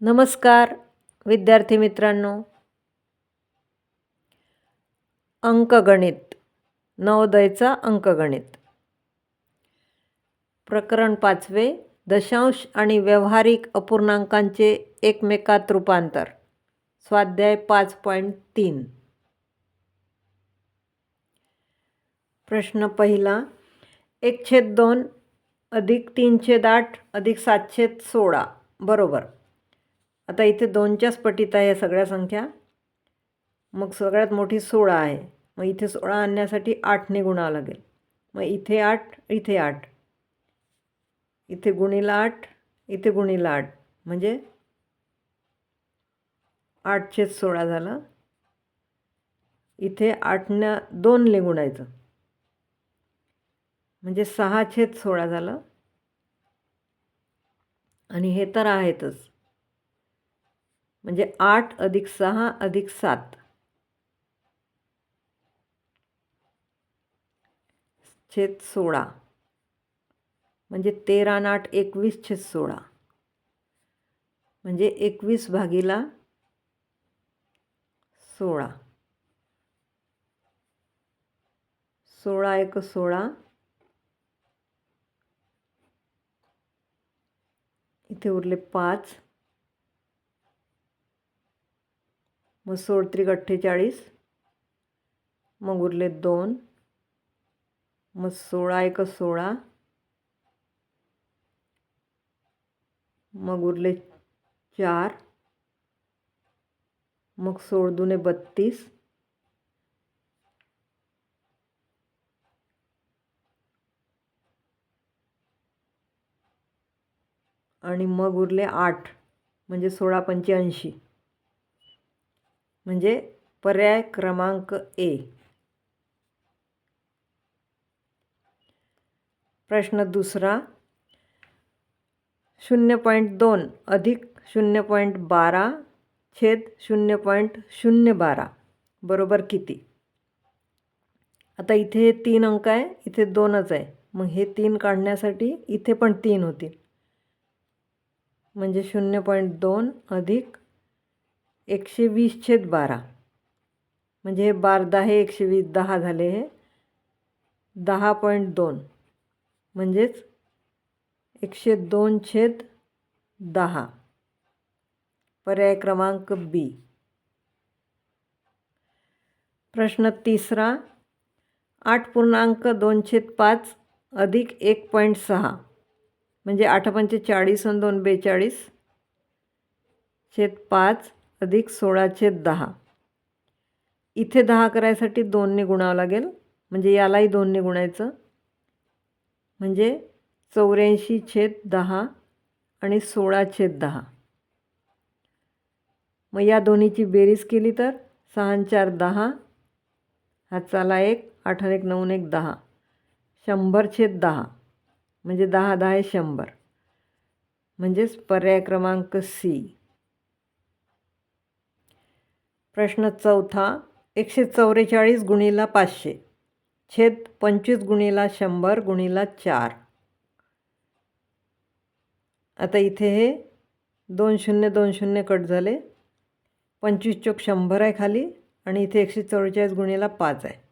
नमस्कार विद्यार्थी मित्रांनो. अंकगणित नवोदयचा अंकगणित. प्रकरण पाचवे दशांश आणि व्यावहारिक अपूर्णांकांचे एकमेकात रूपांतर. स्वाध्याय पाच पॉईंट तीन. प्रश्न पहिला एक छेद दोन अधिक तीन छेद आठ अधिक सातशे सोळा. बरोबर. आता इथे दोनच्याच पटीत आहे या सगळ्या संख्या. मग सगळ्यात मोठी सोळा आहे. मग इथे सोळा आणण्यासाठी आठने गुणावं लागेल. मग इथे आठ इथे आठ. इथे गुणीला आठ इथे गुणीला आठ. म्हणजे आठ छेद सोळा झालं. इथे आठनं दोनने गुणायचं म्हणजे सहा छेद सोळा झालं. आणि हे तर आहेतच. म्हणजे आठ अधिक सहा अधिक सात. छेद सोळा. म्हणजे तेरा नाट आठ एकवीस छेद सोळा. म्हणजे एकवीस भागीला सोळा. सोळा एक सोळा. इथे उरले पाच. मग सोळ त्रिक अठ्ठेचाळीस मग उरले दोन. मग सोळा एक सोळा. मग उरले चार. मग सोळ दुने बत्तीस. आणि मग उरले आठ म्हणजे सोळा पंच्याऐंशी. म्हणजे पर्याय क्रमांक ए. प्रश्न दुसरा. शून्य पॉईंट दोन अधिक शून्य पॉईंट बारा छेद शून्य पॉईंट शून्य बारा. बरोबर किती? आता इथे हे तीन अंक आहे इथे दोनच आहे. मग हे तीन काढण्यासाठी इथे पण तीन होतील. म्हणजे शून्य पॉईंट दोन अधिक एकशे वीस छेद बारा. म्हणजे हे बार दहा हे एकशे वीस दहा झाले हे दहा पॉईंट दोन. म्हणजेच एकशे दोन छेद दहा. पर्याय क्रमांक बी. प्रश्न तिसरा आठ पूर्णांक दोन छेद पाच अधिक एक पॉईंट सहा. म्हणजे आठ पंचे चाळीस आणि दोन बेचाळीस छेद पाच अधिक सोळा दहा. इथे दहा करायसाठी दोनने गुणावं लागेल. म्हणजे यालाही दोनने गुणायचं. म्हणजे चौऱ्याऐंशी छेद दहा आणि सोळा छेद दहा. मग या दोन्हीची बेरीज केली तर सहा चार दहा. हाताला एक आठ एक नऊ एक दहा. शंभर छेद दहा. म्हणजे दहा दहा आहे शंभर. म्हणजेच पर्याय क्रमांक सी. प्रश्न चौथा एकशे चौवेचाळीस गुणीला पाचशे. छेद पंचवीस गुणीला शंभर गुणीला चार. आता इथे हे दोन शून्य दोन शून्य कट झाले. पंचवीस चोक शंभर आहे खाली आणि इथे एकशे चव्वेचाळीस गुणीला पाच आहे.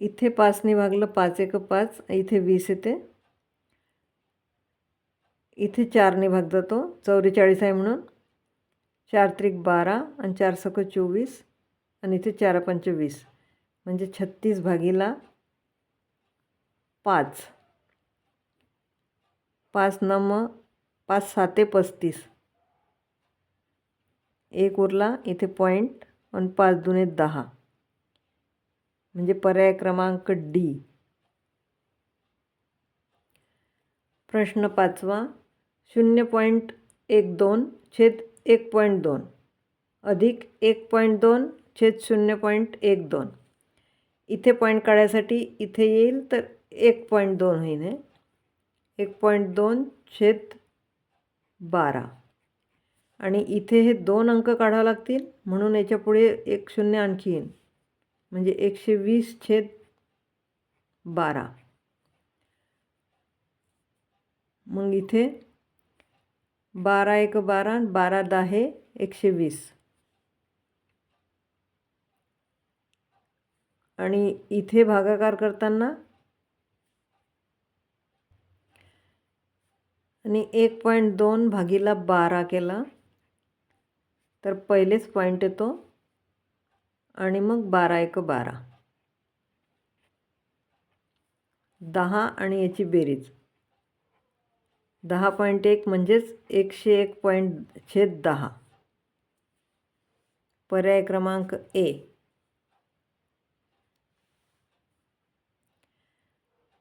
इथे पाचने भागलं पाच एक पाच इथे वीस येते. इथे चारने भाग जातो चौवेचाळीस आहे म्हणून. चार त्रिक बारा आणि चार सक चोवीस आणि इथे चार पंचवीस म्हणजे छत्तीस भागीला पाच. पाच नम पाच साते पस्तीस. एक उरला इथे पॉईंट आणि पाच दुने दहा. म्हणजे पर्याय क्रमांक डी. प्रश्न पाचवा शून्य पॉईंट एक दोन छेद एक पॉईंट दोन अधिक एक पॉईंट दोन छेद शून्य पॉईंट एक दोन. इथे पॉईंट काढायसाठी इथे येईल तर एक पॉईंट दोन होईल हे. एक पॉईंट दोन छेद बारा. आणि इथे हे दोन अंक काढावे लागतील म्हणून याच्यापुढे एक शून्य आणखी येईल. म्हणजे एकशे वीस छेद बारा. मग इथे बारा एक बारा बारा दहा एकशे वीस. आणि इथे भागाकार करताना आणि एक पॉईंट दोन भागीला बारा केला तर पहिलेच पॉईंट येतो. आणि मग बारा एक बारा. दहा आणि याची बेरीज. दहा पॉईंट एक म्हणजेच एकशे एक पॉईंट छेद दहा. पर्याय क्रमांक ए.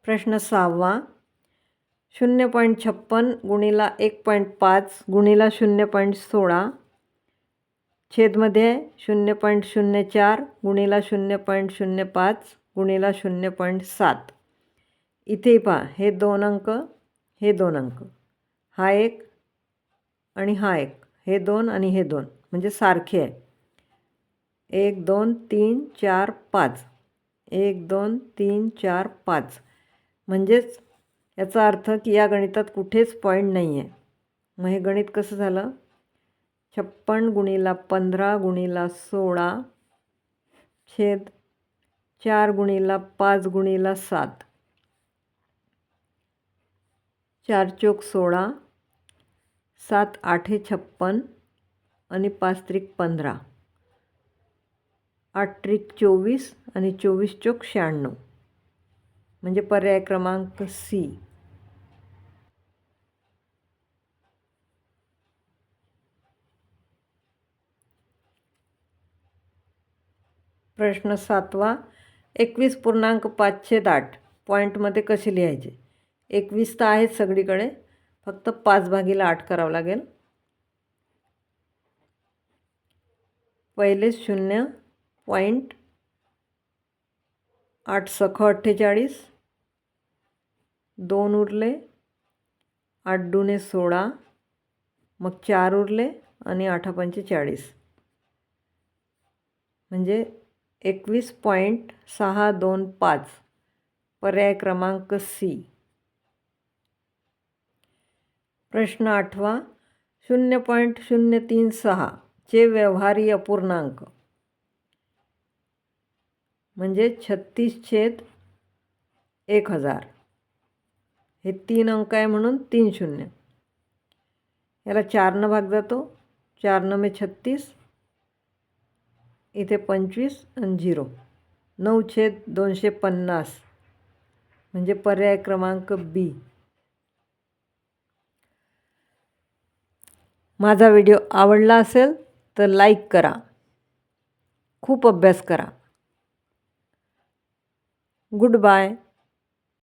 प्रश्न सहावा. शून्य पॉईंट छप्पन गुणीला एक पॉईंट पाच गुणीला शून्य पॉईंट सोळा. छेदमध्ये शून्य पॉईंट शून्य चार गुणिला शून्य पॉईंट शून्य पाच गुणिला शून्य पॉईंट सात. इथे पहा हे दोन अंक हे दोन अंक. हा एक आणि हा एक. हे दोन आणि हे दोन. म्हणजे सारखे आहे. एक दोन तीन चार पाच. एक दोन तीन चार पाच. म्हणजेच याचा अर्थ की या गणितात कुठेच पॉईंट नाही आहे मग हे गणित कसं झालं? छप्पन गुणीला पंधरा गुणीला सोळा छेद चार गुणीला पाच गुणीला सात. चार चोक सोळा सात आठे छप्पन आणि पाच त्रिक पंधरा. आठ त्रिक चोवीस आणि चोवीस चोक शहाण्णव. म्हणजे पर्याय क्रमांक सी. प्रश्न सातवा एकवीस पूर्णांक पाचशे दाट. पॉईंटमध्ये कसे लिहायचे? एकवीस तर आहेत सगळीकडे. फक्त पाच भागीला आठ करावं लागेल. पहिले शून्य पॉईंट आठ सख अठ्ठेचाळीस. दोन उरले आठ दुने सोळा. मग चार उरले आणि आठ पंचेचाळीस. म्हणजे एकवीस पॉईंट सहा दोन पाच पर्याय क्रमांक सी. प्रश्न आठवा, शून्य पॉईंट शून्य तीन सहाचे व्यवहारी अपूर्णांक म्हणजे छत्तीस छेद एक हज़ार. हे तीन अंक आहे म्हणून तीन शून्य. याला चारनं भाग जातो. चारनं मे छत्तीस इथे पंचवीस आणि झिरो. नऊ छेद दोनशे पन्नास. म्हणजे पर्याय क्रमांक बी. माझा व्हिडिओ आवडला असेल तर लाईक करा. खूप अभ्यास करा. Good bye.